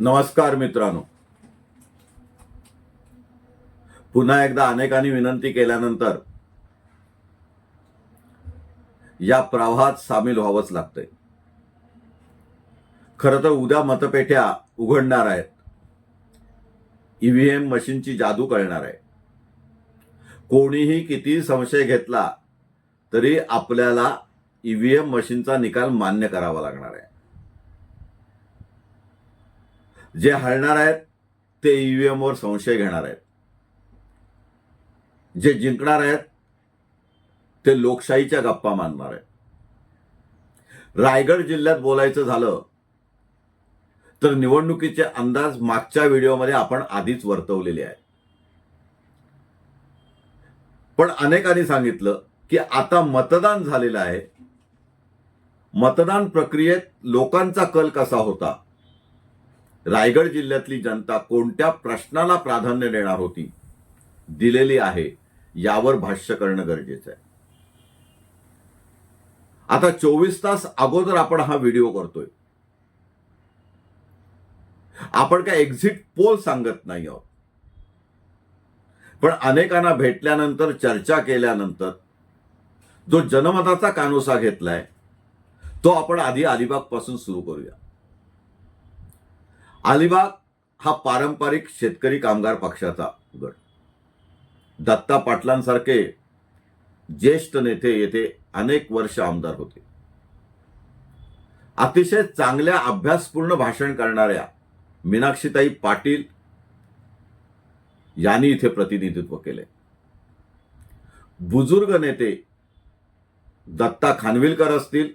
नमस्कार मित्रांनो. पुन्हा एकदा अनेकांनी विनंती केल्यानंतर या प्रवाहात सामील व्हावंच लागतंय. खरं तर उद्या मतपेट्या उघडणार आहेत. ईव्हीएम मशीनची जादू कळणार आहे. कोणीही किती संशय घेतला तरी आपल्याला ईव्हीएम मशीनचा निकाल मान्य करावा लागणार आहे. जे हरणार आहेत ते ईव्हीएम वर संशय घेणार आहेत. जे जिंकणार आहेत ते लोकशाहीच्या गप्पा मानणार आहेत. रायगड जिल्ह्यात बोलायचं झालं तर निवडणुकीचे अंदाज मागच्या व्हिडिओमध्ये आपण आधीच वर्तवलेले आहेत. पण अनेकांनी सांगितलं की आता मतदान झालेलं आहे. मतदान प्रक्रियेत लोकांचा कल कसा होता? रायगड जिल्ह्यातली जनता कोणत्या प्रश्नाला प्राधान्य देणार होती दिलेली आहे यावर भाष्य करणं गरजेचं आहे. आता चोवीस तास अगोदर आपण हा व्हिडिओ करतोय. आपण काय एक्झिट पोल सांगत नाही आहोत. पण अनेकांना भेटल्यानंतर चर्चा केल्यानंतर जो जनमताचा कानोसा घेतलाय तो आपण आधी अलिबागपासून सुरू करूया. अलिबाग हा पारंपरिक शेतकरी कामगार पक्षाचा गट. दत्ता पाटलांसारखे ज्येष्ठ नेते येथे अनेक वर्ष आमदार होते. अतिशय चांगल्या अभ्यासपूर्ण भाषण करणाऱ्या मीनाक्षीताई पाटील यांनी इथे प्रतिनिधित्व केले. बुजुर्ग नेते दत्ता खानविलकर असतील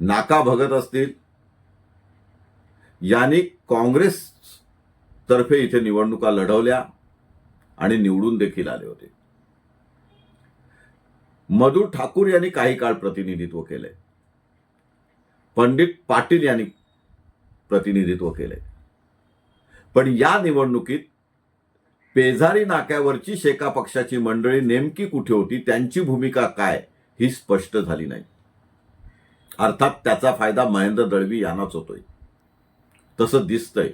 नाका भगत असतील यांनी काँग्रेस तर्फे इथे निवडणुका लढवल्या आणि निवडून देखील आले होते. मधु ठाकूर यांनी काही काळ प्रतिनिधित्व केले. पंडित पाटील यांनी प्रतिनिधित्व केले. पण या निवडणुकीत पेजारी नाक्यावरची शेका पक्षाची मंडळी नेमकी कुठे होती त्यांची भूमिका काय ही स्पष्ट झाली नाही. अर्थात त्याचा फायदा महेंद्र दळवी यांनाच होतोय. तसं दिसतंय.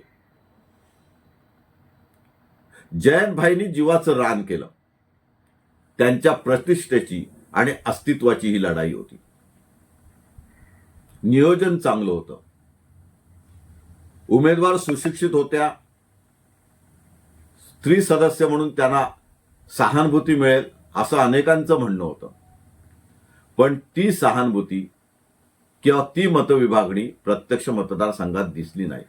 जयंतभाईंनी जीवाचं रान केलं. त्यांच्या प्रतिष्ठेची आणि अस्तित्वाची ही लढाई होती. नियोजन चांगलं होतं. उमेदवार सुशिक्षित होत्या. स्त्री सदस्य म्हणून त्यांना सहानुभूती मिळेल असं अनेकांचं म्हणणं होतं. पण ती सहानुभूती किंवा ती मतविभागणी प्रत्यक्ष मतदारसंघात दिसली नाही.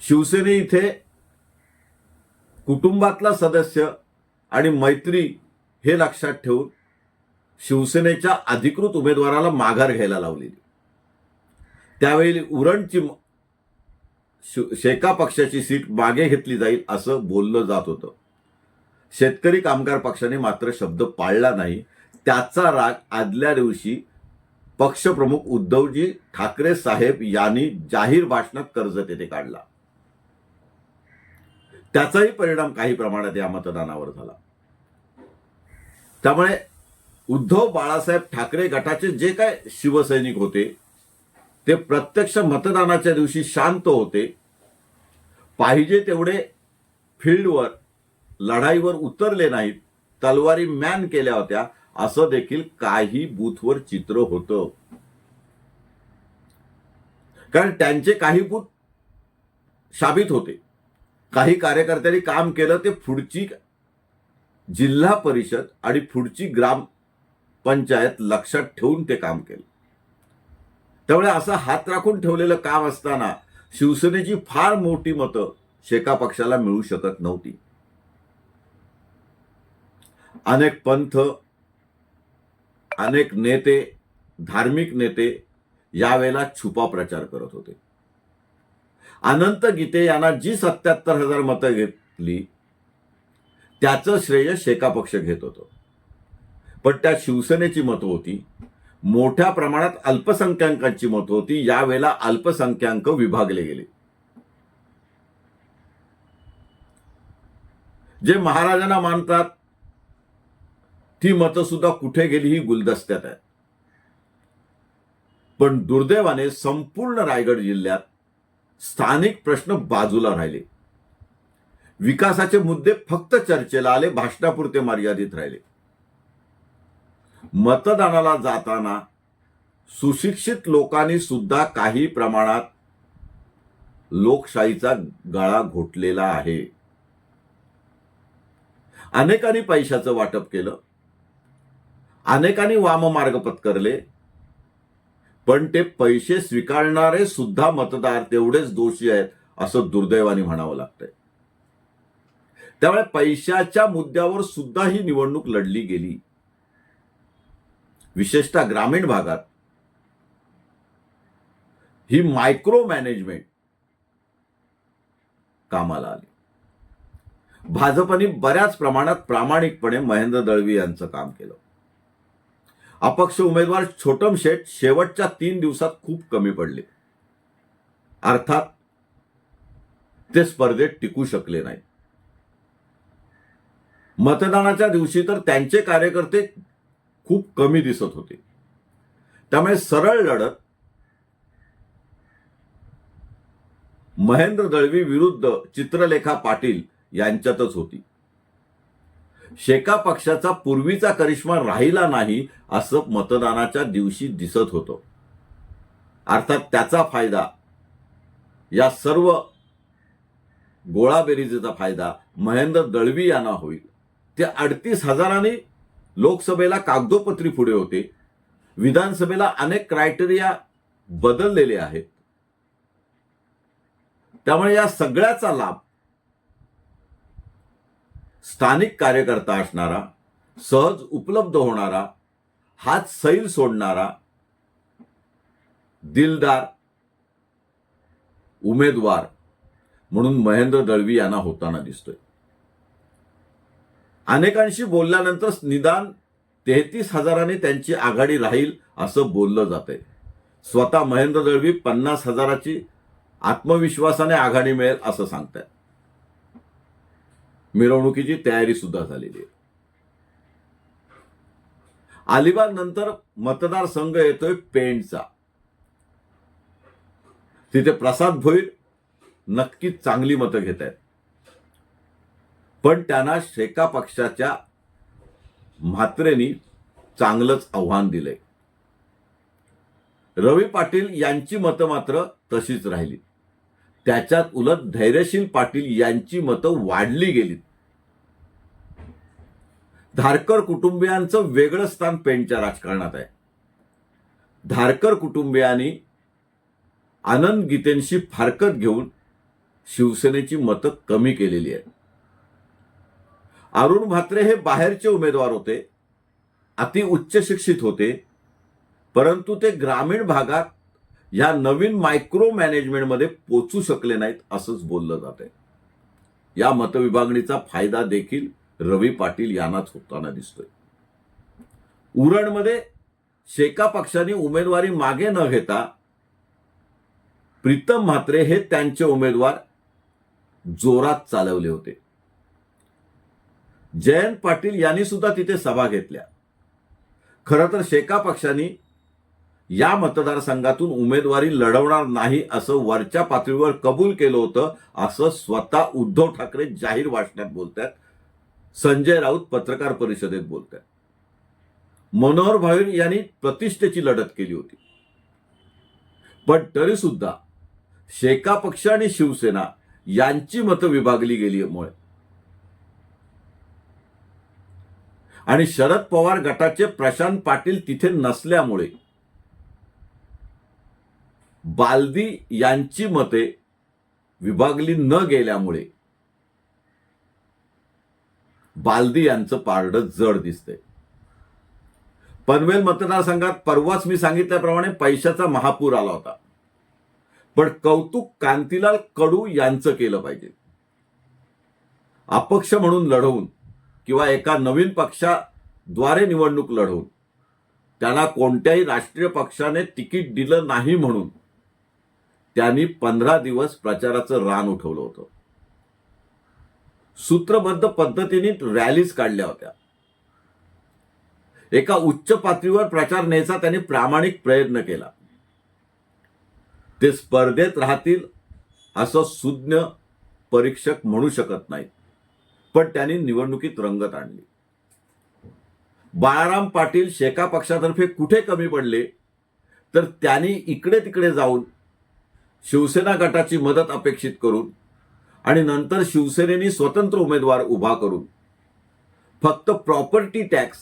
शिवसेने इथे कुटुंबातला सदस्य आणि मैत्री हे लक्षात ठेवून शिवसेनेच्या अधिकृत उमेदवाराला माघार घ्यायला लावलेली. त्यावेळी उरणची शेका पक्षाची सीट मागे घेतली जाईल असं बोललं जात होतं. शेतकरी कामगार पक्षाने मात्र शब्द पाळला नाही. त्याचा राग आदल्या दिवशी पक्षप्रमुख उद्धवजी ठाकरे साहेब यांनी जाहीर भाषणात कर्ज तेथे काढला. त्याचाही परिणाम काही प्रमाणात या मतदानावर झाला. त्यामुळे उद्धव बाळासाहेब ठाकरे गटाचे जे काय शिवसैनिक होते ते प्रत्यक्ष मतदानाच्या दिवशी शांत होते. पाहिजे तेवढे फील्डवर लढाईवर उतरले नाहीत. तलवारी मॅन केल्या होत्या. असं देखील काही बूथवर चित्र होतं. कारण त्यांचे काही बूथ शाबित होते. काही कार्यकर्त्यांनी काम केलं ते पुढची जिल्हा परिषद आणि पुढची ग्राम पंचायत लक्षात ठेवून ते काम केलं. त्यामुळे असं हात राखून ठेवलेलं काम असताना शिवसेनेची फार मोठी मतं शेका पक्षाला मिळू शकत नव्हती. अनेक पंथ अनेक नेते धार्मिक नेते यावेळेला छुपा प्रचार करत होते. अनंत गीते यांना जी सत्याहत्तर हजार मतं घेतली त्याचं श्रेय शेका पक्ष घेत होतो. पण त्या शिवसेनेची मतं होती मोठ्या प्रमाणात अल्पसंख्याकांची मतं होती यावेळेला अल्पसंख्याक विभागले गेले. जे महाराजांना मानतात ती मतं सुद्धा कुठे गेली ही गुलदस्त्यात आहेत. पण दुर्दैवाने संपूर्ण रायगड जिल्ह्यात स्थानिक प्रश्न बाजूला राहिले. विकासाचे मुद्दे फक्त चर्चेला आले भाषणापुरते मर्यादित राहिले. मतदानाला जाताना सुशिक्षित लोकांनी सुद्धा काही प्रमाणात लोकशाहीचा गळा घोटलेला आहे. अनेकांनी पैशाचं वाटप केलं. अनेकांनी वाममार्ग पत्करले. पण ते पैसे स्वीकारणारे सुद्धा मतदार तेवढेच दोषी आहेत असं दुर्दैवाने म्हणावं लागतंय. त्यामुळे पैशाच्या मुद्द्यावर सुद्धा ही निवडणूक लढली गेली. विशेषतः ग्रामीण भागात. ही मायक्रो मॅनेजमेंट कामाला आली. भाजपने बऱ्याच प्रमाणात प्रामाणिकपणे महेंद्र दळवी यांचं काम केलं. अपक्ष उमेदवार छोटम शेठ शेवटच्या तीन दिवसात खूप कमी पडले. अर्थात ते स्पर्धेत टिकू शकले नाही मतदानाच्या दिवशी तर त्यांचे कार्यकर्ते खूप कमी दिसत होते. त्यामुळे सरळ लढत महेंद्र दळवी विरुद्ध चित्रलेखा पाटील यांच्यातच होती. शेका पक्षाचा पूर्वीचा करिश्मा राहिला नाही असं मतदानाच्या दिवशी दिसत होतं. अर्थात त्याचा फायदा या सर्व गोळाबेरीजेचा फायदा महेंद्र दळवी यांना होईल. ते अडतीस हजारांनी लोकसभेला कागदोपत्री पुढे होते. विधानसभेला अनेक क्रायटेरिया बदललेले आहेत. त्यामुळे या सगळ्याचा लाभ स्थानिक कार्यकर्ता असणारा सहज उपलब्ध होणारा हात सैल सोडणारा दिलदार उमेदवार म्हणून महेंद्र दळवी यांना होताना दिसतोय. अनेकांशी बोलल्यानंतर निदान तेहतीस हजाराने त्यांची आघाडी राहील असं बोललं जातंय. स्वतः महेंद्र दळवी पन्नास हजाराची आत्मविश्वासाने आघाडी मिळेल असं सांगतायत. मिरवणुकीची तयारी सुद्धा झालेली आहे. अलिबाग नंतर मतदारसंघ येतोय पेंडचा तिथे प्रसाद भोईर नक्कीच चांगली मतं घेत आहेत. पण त्यांना शेका पक्षाच्या म्हात्रेनी चांगलंच आव्हान दिलंय. रवी पाटील यांची मतं मात्र तशीच राहिली. त्याच्यात उलट धैर्यशील पाटील यांची मतं वाढली गेलीत. धारकर कुटुंबियांचं वेगळं स्थान पेणच्या राजकारणात आहे. धारकर कुटुंबियांनी आनंद गीतेंशी फारकत घेऊन शिवसेनेची मतं कमी केलेली आहेत. अरुण म्हात्रे हे बाहेरचे उमेदवार होते अति उच्च शिक्षित होते परंतु ते ग्रामीण भागात या नवीन मायक्रो मॅनेजमेंटमध्ये पोचू शकले नाहीत असंच बोललं जाते या मतविभागणीचा फायदा देखील रवी पाटील यांनाच होताना दिसतोय. उरणमध्ये शेका पक्षाने उमेदवारी मागे न घेता प्रीतम म्हात्रे हे त्यांचे उमेदवार जोरात चालवले होते. जयंत पाटील यांनी सुद्धा तिथे सभा घेतल्या. खरं तर शेका पक्षांनी या मतदारसंघातून उमेदवारी लढवणार नाही असं वरच्या पातळीवर कबूल केलं होतं असं स्वतः उद्धव ठाकरे जाहीर भाषणात बोलतात संजय राऊत पत्रकार परिषदेत बोलतात मनोहर भाईर यांनी प्रतिष्ठेची लढत केली होती. पण तरी सुद्धा शेका पक्ष आणि शिवसेना यांची मतं विभागली गेलीमुळे. आणि शरद पवार गटाचे प्रशांत पाटील तिथे नसल्यामुळे बालदी यांची मते विभागली न गेल्यामुळे बालदी यांचं पारडं जड दिसतंय. पनवेल मतदारसंघात परवाच मी सांगितल्याप्रमाणे पैशाचा महापूर आला होता. पण कौतुक कांतीलाल कडू यांचं केलं पाहिजे. अपक्ष म्हणून लढवून किंवा एका नवीन पक्षाद्वारे निवडणूक लढवून त्यांना कोणत्याही राष्ट्रीय पक्षाने तिकीट दिलं नाही म्हणून त्यांनी पंधरा दिवस प्रचाराचं रान उठवलं होतं. सूत्रबद्ध पद्धतीने रॅलीज काढल्या होत्या. एका उच्च पातळीवर प्रचार न्यायचा त्यांनी प्रामाणिक प्रयत्न केला. ते स्पर्धेत राहतील असं सुज्ञ परीक्षक म्हणू शकत नाही पण त्यांनी निवडणुकीत रंगत आणली. बाळाराम पाटील शेका पक्षातर्फे कुठे कमी पडले? तर त्यांनी इकडे तिकडे जाऊन शिवसेना गटाची मदत अपेक्षित करून आणि नंतर शिवसेनेनी स्वतंत्र उमेदवार उभा करून फक्त प्रॉपर्टी टॅक्स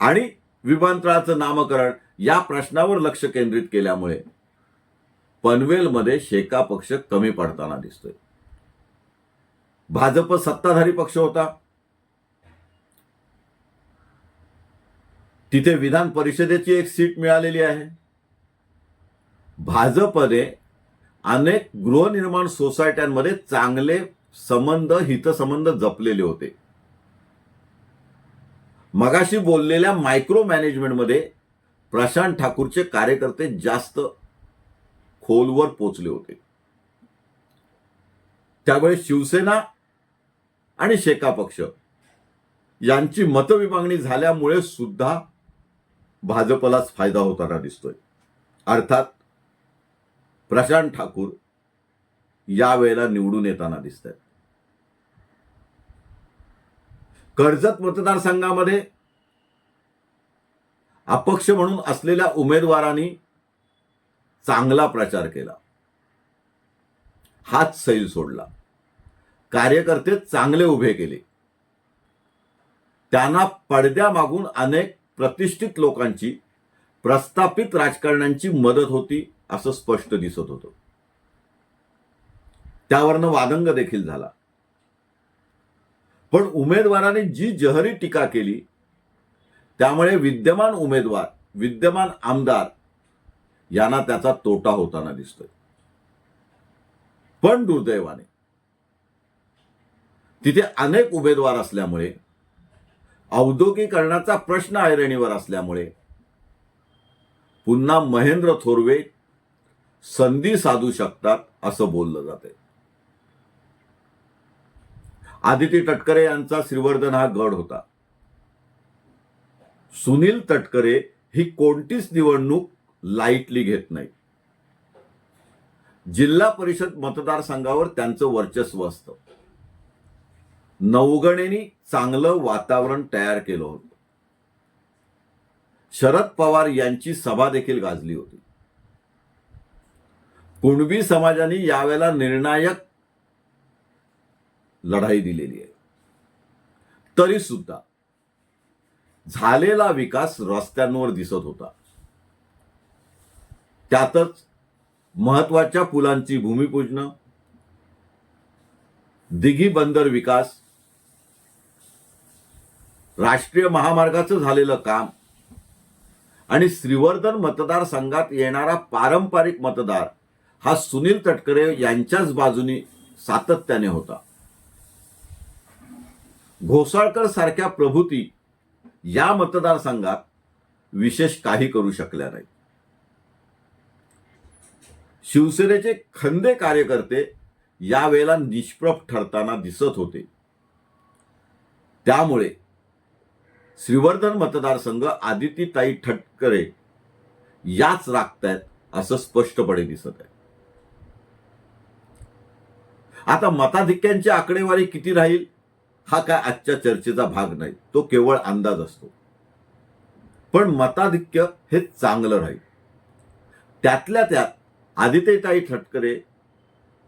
आणि विमानतळाचं नामकरण या प्रश्नावर लक्ष केंद्रित केल्यामुळे पनवेलमध्ये शेका पक्ष कमी पडताना दिसतोय. भाजप सत्ताधारी पक्ष होता. तिथे विधान परिषदेची एक सीट मिळालेली आहे. भाजपने अनेक गृहनिर्माण सोसायट्यांमध्ये चांगले संबंध हितसंबंध जपलेले होते. मगाशी बोललेल्या मायक्रो मॅनेजमेंटमध्ये प्रशांत ठाकूरचे कार्यकर्ते जास्त खोलवर पोचले होते. त्यामुळे शिवसेना आणि शेका पक्ष यांची मतविभागणी झाल्यामुळे सुद्धा भाजपलाच फायदा होताना दिसतोय. अर्थात प्रशांत ठाकूर यावेळेला निवडून येताना दिसत आहेत कर्जत मतदारसंघामध्ये अपक्ष म्हणून असलेल्या उमेदवारांनी चांगला प्रचार केला. हाच सैल सोडला. कार्यकर्ते चांगले उभे केले. त्यांना पडद्यामागून अनेक प्रतिष्ठित लोकांची प्रस्थापित राजकारण्यांची मदत होती असं स्पष्ट दिसत होतं. त्यावरनं वादंग देखील झाला. पण उमेदवाराने जी जहरी टीका केली त्यामुळे विद्यमान उमेदवार विद्यमान आमदार यांना त्याचा तोटा होताना दिसतोय. पण दुर्दैवाने तिथे अनेक उमेदवार असल्यामुळे औद्योगिकरणाचा प्रश्न ऐरणीवर असल्यामुळे पुन्हा महेंद्र थोरवे संधी साधू शकतात असं बोललं जाते आदिती तटकरे यांचा श्रीवर्धन हा गड होता. सुनील तटकरे ही कोणतीच निवडणूक लाईटली घेत नाही. जिल्हा परिषद मतदारसंघावर त्यांचं वर्चस्व असतं. नवगणेनी चांगलं वातावरण तयार केलं होतं. शरद पवार यांची सभा देखील गाजली होती. कुणबी समाजाने यावेळेला निर्णायक लढाई दिलेली आहे. तरी सुद्धा झालेला विकास रस्त्यांवर दिसत होता. त्यातच महत्त्वाच्या पुलांची भूमिपूजन दिघी बंदर विकास राष्ट्रीय महामार्गाचं झालेलं काम. आणि श्रीवर्धन मतदारसंघात येणारा पारंपरिक मतदार हा सुनील तटकरे यांच्याच बाजूनी सातत्याने होता. घोसाळकर सारख्या प्रभूती या मतदारसंघात विशेष काही करू शकल्या नाही शिवसेनेचे खंदे कार्यकर्ते यावेळेला निष्प्रभ ठरताना दिसत होते. त्यामुळे श्रीवर्धन मतदारसंघ आदितीताई ठटकरे याच राखतायत असं स्पष्टपणे दिसत आहे. आता मताधिक्यांची आकडेवारी किती राहील हा काय आजच्या चर्चेचा भाग नाही तो केवळ अंदाज असतो. पण मताधिक्य हे चांगलं राहील. त्यातल्या त्यात आदित्यताई ठटकरे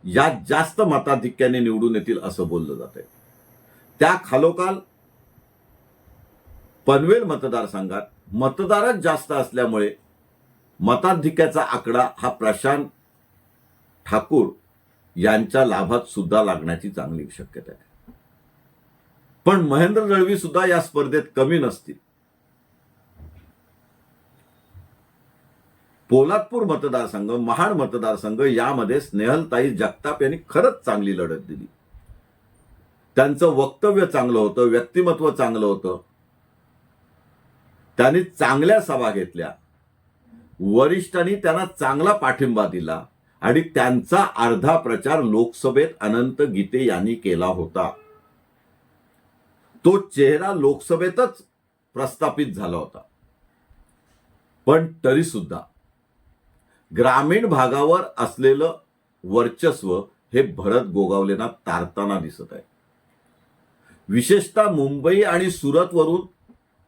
या जास्त मताधिक्याने निवडून येतील असं बोललं जात आहे त्या खालोखाल पनवेल मतदारसंघात मतदारच जास्त असल्यामुळे मताधिक्याचा आकडा हा प्रशांत ठाकूर यांच्या लाभात सुद्धा लागण्याची चांगली शक्यता आहे. पण महेंद्र दळवी सुद्धा या स्पर्धेत कमी नसतील. पोलादपूर मतदारसंघ महाड मतदारसंघ यामध्ये स्नेहलताई जगताप यांनी खरंच चांगली लढत दिली. त्यांचं वक्तव्य चांगलं होतं व्यक्तिमत्व चांगलं होतं. त्यांनी चांगल्या सभा घेतल्या. वरिष्ठांनी त्यांना चांगला पाठिंबा दिला आणि त्यांचा अर्धा प्रचार लोकसभेत अनंत गीते यांनी केला होता. तो चेहरा लोकसभेतच प्रस्थापित झाला होता. पण तरी सुद्धा ग्रामीण भागावर असलेलं वर्चस्व हे भरत गोगावलेंना तारताना दिसत आहे. विशेषतः मुंबई आणि सुरतवरून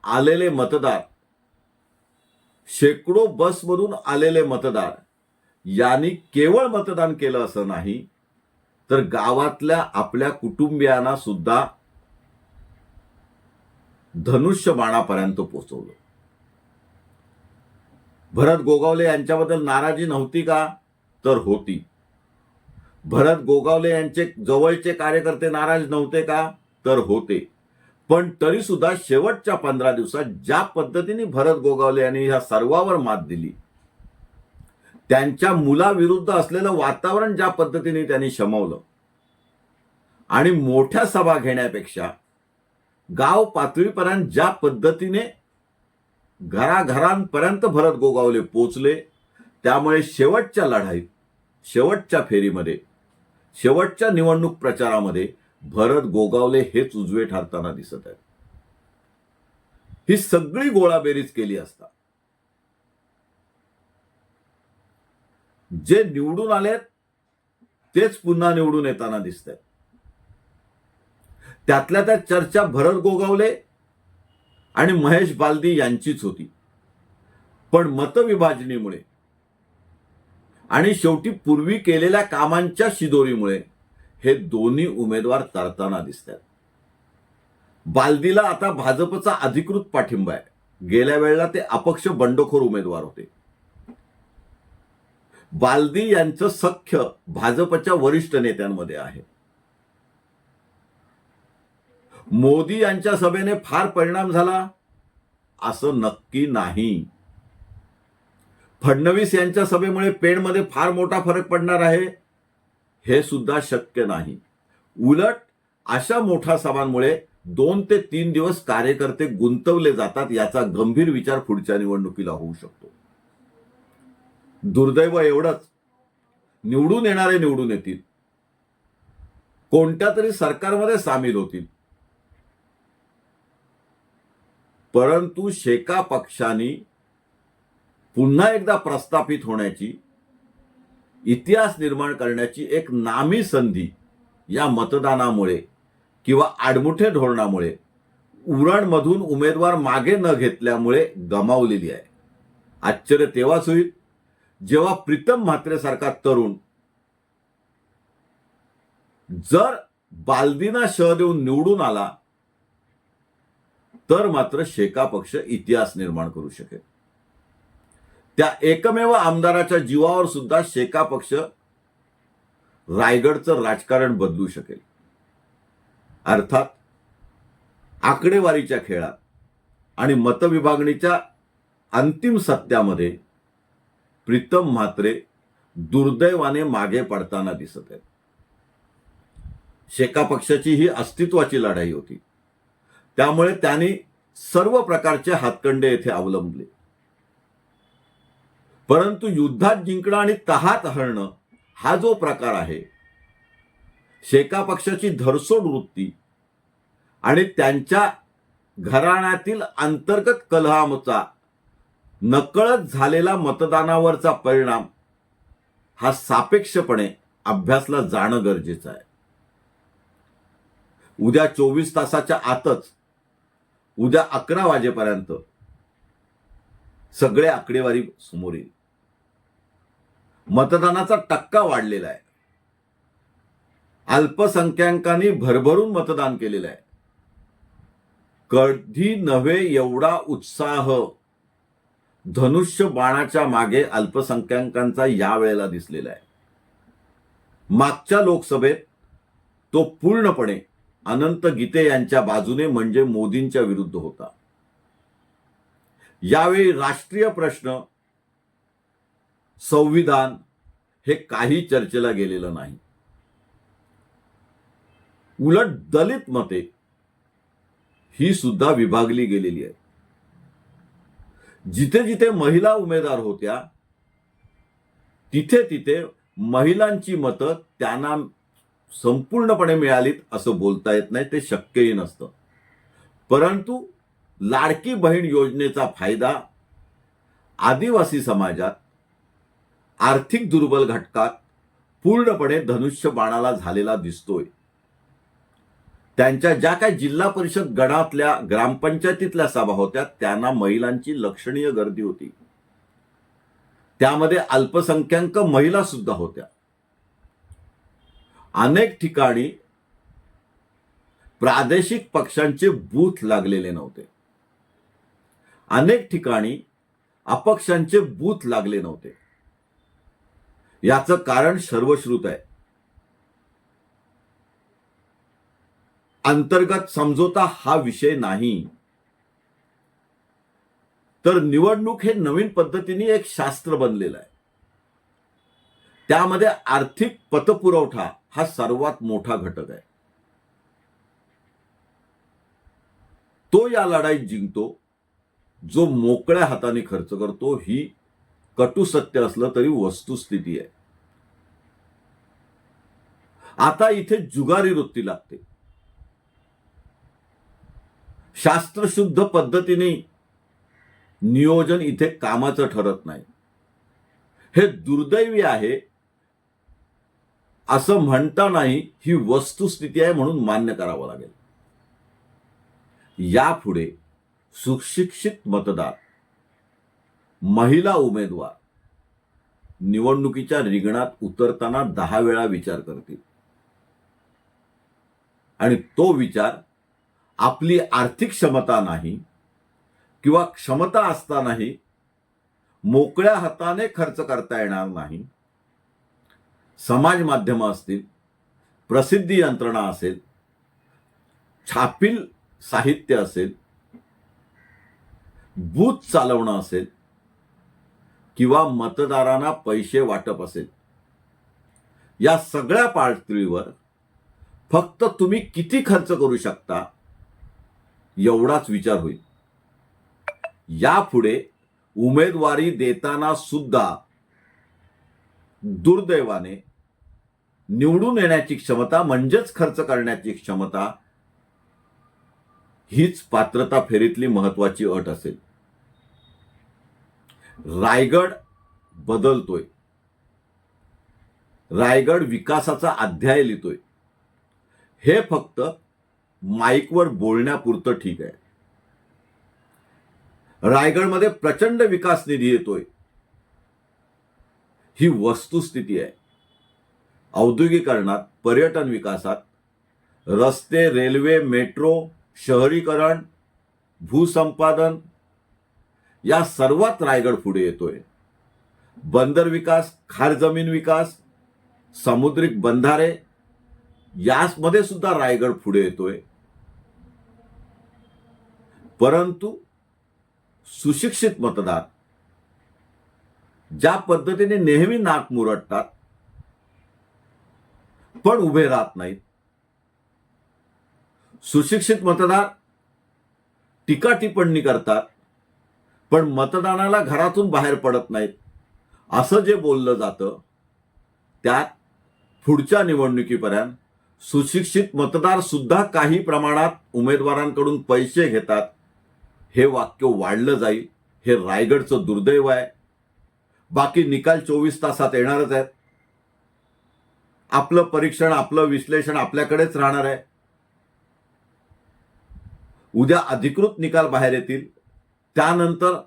आलेले मतदार. शेकडो बसमधून आलेले मतदार. यांनी केवळ मतदान केलं असं नाही तर गावातल्या आपल्या कुटुंबियांना सुद्धा धनुष्य बाणापर्यंत पोचवलं भरत गोगावले यांच्याबद्दल नाराजी नव्हती का? तर होती. भरत गोगावले यांचे जवळचे कार्यकर्ते नाराज नव्हते का? तर होते. पण तरी सुद्धा शेवटच्या पंधरा दिवसात ज्या पद्धतीने भरत गोगावले यांनी ह्या सर्वावर मात दिली त्यांच्या मुलाविरुद्ध असलेलं वातावरण ज्या पद्धतीने त्यांनी शमवलं आणि मोठ्या सभा घेण्यापेक्षा गाव पातळीपर्यंत ज्या पद्धतीने घराघरांपर्यंत भरत गोगावले पोचले त्यामुळे शेवटच्या लढाईत शेवटच्या फेरीमध्ये शेवटच्या निवडणूक प्रचारामध्ये भरत गोगावले हेच उजवे ठरताना दिसत आहेत. ही सगळी गोळाबेरीज केली असता. जे निवडून आलेत तेच पुन्हा निवडून येताना दिसत आहेत त्यातल्या त्या चर्चा भरत गोगावले आणि महेश बालदी यांचीच होती. पण मतविभाजनीमुळे आणि शेवटी पूर्वी केलेल्या कामांच्या शिदोरीमुळे हे दोन्ही उमेदवार तरताना दिसतात. बालदीला आता भाजपचा अधिकृत पाठिंबा आहे. गेल्या वेळेला ते अपक्ष बंडखोर उमेदवार होते. बालदी यांचं सख्य भाजपच्या वरिष्ठ नेत्यांमध्ये आहे. मोदी यांच्या सभेने फार परिणाम झाला? असं नक्की नाही. फडणवीस यांच्या सभेमुळे पेणमध्ये फार मोठा फरक पडणार आहे. हे सुद्धा शक्य नाही. उलट अशा मोठ्या सभांमुळे दोन ते तीन दिवस कार्यकर्ते गुंतवले जातात याचा गंभीर विचार पुढच्या निवडणुकीला होऊ शकतो. दुर्दैव एवढंच. निवडून येणारे निवडून येतील. कोणत्या तरी सरकारमध्ये सामील होतील. परंतु शेका पक्षाने पुन्हा एकदा प्रस्थापित होण्याची इतिहास निर्माण करण्याची एक नामी संधी या मतदानामुळे किंवा आडमुठे धोरणामुळे उरणमधून उमेदवार मागे न घेतल्यामुळे गमावलेली आहे. आश्चर्य तेव्हाच होईल जेव्हा प्रीतम म्हात्रेसारखा तरुण जर बालदीना शह देऊन निवडून आला तर मात्र शेका पक्ष इतिहास निर्माण करू शकेल. त्या एकमेव आमदाराच्या जीवावर सुद्धा शेका पक्ष रायगडचं राजकारण बदलू शकेल. अर्थात आकडेवारीच्या खेळात आणि मतविभागणीच्या अंतिम सत्यामध्ये प्रीतम म्हात्रे दुर्दैवाने मागे पडताना दिसत आहेत. शेका पक्षाची ही अस्तित्वाची लढाई होती. त्यामुळे त्यांनी सर्व प्रकारचे हातकंडे येथे अवलंबले. परंतु युद्धात जिंकणं आणि तहात हरणं हा जो प्रकार आहे शेका पक्षाची धरसोड वृत्ती आणि त्यांच्या घराण्यातील अंतर्गत कलहामचा नकळत झालेला मतदानावरचा परिणाम हा सापेक्षपणे अभ्यासला जाणं गरजेचं आहे. उद्या चोवीस तासाच्या आतच उद्या अकरा वाजेपर्यंत सगळे आकडेवारी समोर येईल. मतदानाचा टक्का वाढलेला आहे. अल्पसंख्याकांनी भरभरून मतदान केलेलं आहे. कधी नव्हे एवढा उत्साह. धनुष्य बाणाच्या मागे अल्पसंख्याकांचा यावेळेला दिसलेला आहे. मागच्या लोकसभेत तो पूर्णपणे अनंत गीते यांच्या बाजूने म्हणजे मोदींच्या विरुद्ध होता. यावेळी राष्ट्रीय प्रश्न संविधान हे काही चर्चेला गेलेलं नाही. उलट दलित मते ही सुद्धा विभागली गेलेली आहे जिथे जिथे महिला उमेदवार होत्या तिथे तिथे महिलांची मतं त्यांना संपूर्णपणे मिळालीत असं बोलता येत नाही ते शक्यही नसतं. परंतु लाडकी बहीण योजनेचा फायदा आदिवासी समाजात आर्थिक दुर्बल घटकात पूर्णपणे धनुष्य बाणाला झालेला दिसतोय. त्यांच्या ज्या काही जिल्हा परिषद गणातल्या ग्रामपंचायतीतल्या सभा होत्या त्यांना महिलांची लक्षणीय गर्दी होती. त्यामध्ये अल्पसंख्याक महिला सुद्धा होत्या. अनेक ठिकाणी प्रादेशिक पक्षांचे बूथ लागलेले नव्हते. अनेक ठिकाणी अपक्षांचे बूथ लागले नव्हते. याचं कारण सर्वश्रुत आहे. अंतर्गत समझोता हा विषय नाही. तर निवडणूक हे नवीन पद्धतीने एक शास्त्र बनलेलं आहे. त्यामध्ये आर्थिक पतपुरवठा हा सर्वात मोठा घटक आहे. तो या लढाईत जिंकतो जो मोकळ्या हाताने खर्च करतो ही कटू सत्य असलं तरी वस्तुस्थिती आहे. आता इथे जुगारी वृत्ती लागते. शास्त्रशुद्ध पद्धतीने नियोजन इथे कामाचं ठरत नाही. हे दुर्दैवी आहे. असं म्हणता नाही ही वस्तुस्थिती आहे म्हणून मान्य करावं लागेल. यापुढे सुशिक्षित मतदार महिला उमेदवार निवडणुकीच्या रिंगणात उतरताना दहा वेळा विचार करतील. आणि तो विचार आपली आर्थिक क्षमता नाही किंवा क्षमता असतानाही मोकळ्या हाताने खर्च करता येणार नाही. समाज माध्यमं असतील प्रसिद्धी यंत्रणा असेल छापील साहित्य असेल बूथ चालवणं असेल किंवा मतदारांना पैसे वाटप असेल या सगळ्या पातळीवर फक्त तुम्ही किती खर्च करू शकता एवढाच विचार होईल. यापुढे उमेदवारी देताना सुद्धा दुर्दैवाने निवडून येण्याची क्षमता म्हणजेच खर्च करण्याची क्षमता हीच पात्रता फेरीतली महत्वाची अट असेल. रायगड बदलतोय. रायगड विकासाचा अध्याय लिहितोय. हे फक्त माईकवर बोलण्यापुरतं ठीक आहे. रायगडमध्ये प्रचंड विकास निधी येतोय. ही वस्तुस्थिती आहे. औद्योगिकरणात पर्यटन विकासात रस्ते रेल्वे मेट्रो शहरीकरण भूसंपादन या सर्वात रायगड पुढे येतोय. बंदर विकास खार जमीन विकास सामुद्रिक बंधारे यामध्ये सुद्धा रायगड पुढे येतोय. परंतु सुशिक्षित मतदार ज्या पद्धतीने नेहमी नाक मुरडतात पण उभे राहत नाहीत सुशिक्षित मतदार टीका टिप्पणी करतात पण मतदानाला घरातून बाहेर पडत नाहीत. असं जे बोललं जातं त्यात पुढच्या निवडणुकीपर्यंत सुशिक्षित मतदार सुद्धा काही प्रमाणात उमेदवारांकडून पैसे घेतात. हे वाक्य वाढलं जाईल हे रायगडचं दुर्दैव आहे. बाकी निकाल चोवीस तासात येणारच आहेत. आपलं परीक्षण आपलं विश्लेषण आपल्याकडेच राहणार आहे. उद्या अधिकृत निकाल बाहेर येतील. त्यानंतर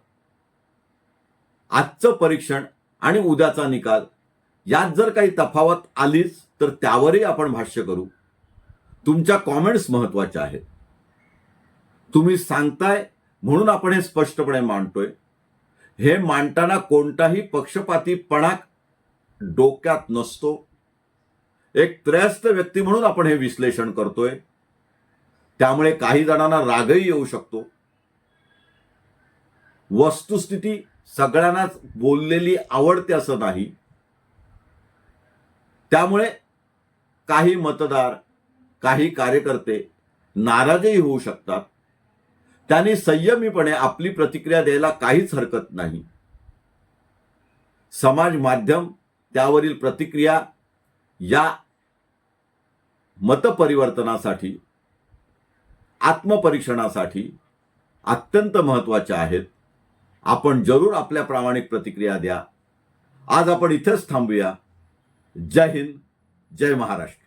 आजचं परीक्षण आणि उद्याचा निकाल यात जर काही तफावत आलीच तर त्यावरही आपण भाष्य करू. तुमच्या कॉमेंट्स महत्त्वाच्या आहेत. तुम्ही सांगताय म्हणून आपण हे स्पष्टपणे मांडतोय. हे मांडताना कोणताही पक्षपातीपणा डोक्यात नसतो. एक त्रयस्थ व्यक्ती म्हणून आपण हे विश्लेषण करतोय. त्यामुळे काही जणांना रागही येऊ शकतो. वस्तुस्थिती सगळ्यांनाच बोललेली आवडते असं नाही. त्यामुळे काही मतदार काही कार्यकर्ते नाराजही होऊ शकतात. त्यांनी संयमीपणे आपली प्रतिक्रिया द्यायला काहीच हरकत नाही. समाज माध्यम त्यावरील प्रतिक्रिया या मतपरिवर्तनासाठी आत्मपरीक्षणासाठी अत्यंत महत्त्वाच्या आहेत. आपण जरूर आपल्या प्रामाणिक प्रतिक्रिया द्या. आज आपण इथेच थांबूया. जय हिंद जय महाराष्ट्र.